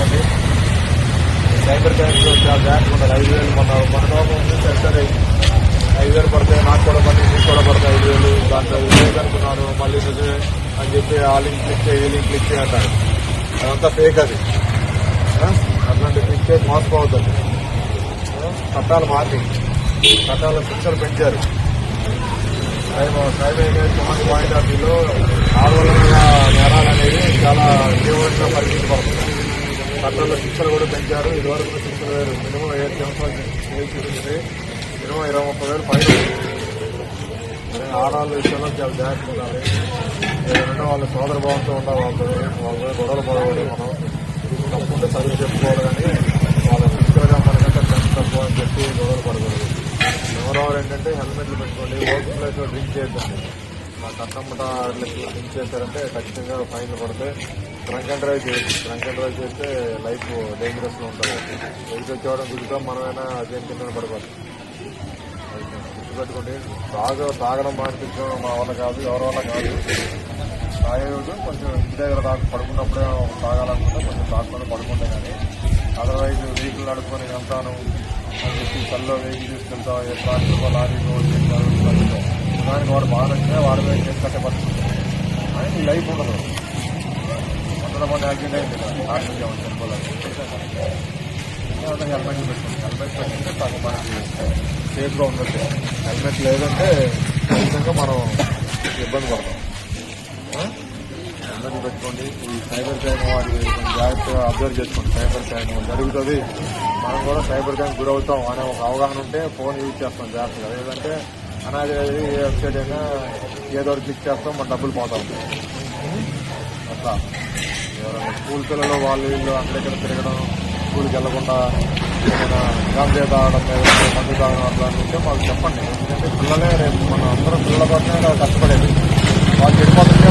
చేసుకోండి సైబర్ క్రైమ్స్లో చాలా జాగ్రత్తగా ఐదు వేలు మన మన లోపం చూస్తే సరే ఐదు వేలు పడతాయి నాకు కూడా పడతాయి మీకు కూడా పడతాయి ఐదు వేలు. దాంట్లో ఫేక్ అనుకున్నాను మళ్ళీ నిజమే అని చెప్పి ఆ లింక్ క్లిక్ చేయి లింక్ క్లిక్ చేయి అంటారు. అదంతా ఫేక్ అది. అట్లాంటి క్లిక్ చేసి మోసపోవద్దండి. చట్టాలు మార్చి చట్టాలు శిక్షలు పెంచారు. సైబర్ సైబర్ పాయింట్ ఆఫ్ వ్యూలో ఆరు వందల నేరాలు చట్టాల్లో శిక్షలు కూడా పెంచారు. ఇదివరకు శిక్షలు వేరు మినిమం ఏడు సంవత్సరాలు మినిమం ఇరవై ముప్పై వేలు పైన మరి ఆడవాళ్ళ విషయంలో చాలా జాగ్రత్త ఉండాలి. ఏదంటే వాళ్ళ సోదర భావంతో ఉండాలి వాళ్ళతో. వాళ్ళ మీద గొడవలు పడవాలి మనం. తప్పకుండా చదువు చెప్పుకోవాలి కానీ వాళ్ళ ఫిజికల్గా మనకంటే ఫ్రెండ్స్ తక్కువ అని చెప్పి గొడవలు పడకూడదు. ఎవరెవరు ఏంటంటే హెల్మెట్లు పెట్టుకోండి ఓపెన్ ప్లేస్లో డ్రింక్ చేయొద్దండి మా కట్టమ్మట డ్రింక్ చేశారంటే ఖచ్చితంగా ఫైన్లు పడితే డ్రంక్ అండ్ డ్రైవ్ చేయొచ్చు డ్రంక్ అండ్ డ్రైవ్ చేస్తే లైఫ్ డేంజరస్లో ఉంటుంది. వెయిట్ వచ్చేవాడం గుర్తుతాం మనమైనా అదేం కింద పడిపోతాం. గుర్తుపెట్టుకోండి తాగ తాగడం మానిపించడం మా వల్ల కాదు ఎవరి వల్ల కాదు. తాగేవాడు కొంచెం ఇంటి దగ్గర తాగు పడుకున్నప్పుడే తాగాలనుకుంటే కొంచెం తాగుకొని పడుకుంటే కానీ అదర్వైజ్ వెహికల్ నడుపుకొని వెళ్తాను. అని చెప్పి కల్లో వెహికల్ తీసుకెళ్తాం ఏ ట్రాక్టర్ లారీలో దానికి వాడు బాగా నచ్చితే వాడి మీద కేసు కట్టే పరిస్థితి. ఆయన లైఫ్ ఉండదు. వందల మంది యాక్సిడెంట్ అయింది. ఆరోగ్యం చనిపోలేదు హెల్మెట్ పెట్టుకోండి హెల్మెట్ పెట్టుకుంటే తగ్గ మనకి సేఫ్గా ఉండదు హెల్మెట్ లేదంటే ఖచ్చితంగా మనం ఇబ్బంది పడతాం. హెల్మెట్ పెట్టుకోండి. ఈ సైబర్ క్రైమ్ వాటి జాగ్రత్తగా అబ్జర్వ్ చేసుకోండి. సైబర్ క్రైమ్ జరుగుతుంది. మనం కూడా సైబర్ క్రైమ్ గురవుతాం అనే ఒక అవగాహన ఉంటే ఫోన్ యూజ్ చేస్తాం జాగ్రత్తగా. లేదంటే అనాది ఏ వెబ్సైట్ అయినా ఏదో ఒకటి క్లిక్ చేస్తాం మన డబ్బులు పోతాం. అట్లా. ఎవరైనా స్కూల్ పిల్లలు వాళ్ళు వీళ్ళు అక్కడెక్కడ తిరగడం స్కూల్కి వెళ్ళకుండా ఏమైనా గాంజా తాగడం లేదంటే మందు తాగడం అట్లా అంటే మాకు చెప్పండి. ఎందుకంటే పిల్లలే రేపు మన అందరం పిల్లల కోసమే కష్టపడేది. వాళ్ళు చెడిపోతుంటే